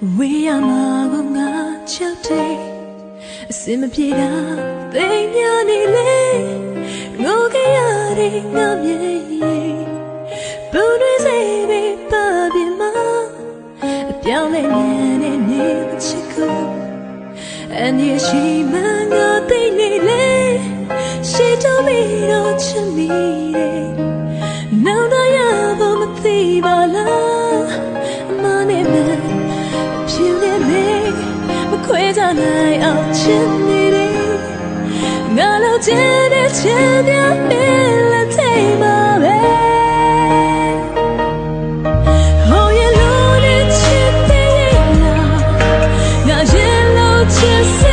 ဝေးရမှာကိုငါချက်တဲ့အစင်မပြေတာသိများနေလေငိုကြရတဲ့ငါမျက်ရည်ဘုံတွေစေပဲပါပြမအပြောင်းလဲမြန်နေနေချစ်ကိုအန်ရရှိမှငါသိနေလေရှိတော့မီတော့ချစ်မိတယ် ပေးကြနိုင်အောင်ချစ်နေတယ်ငါလောက်ချစ်တဲ့ချစ်တဲ့မင်းလက်ထိတ်မှာပဲချစ်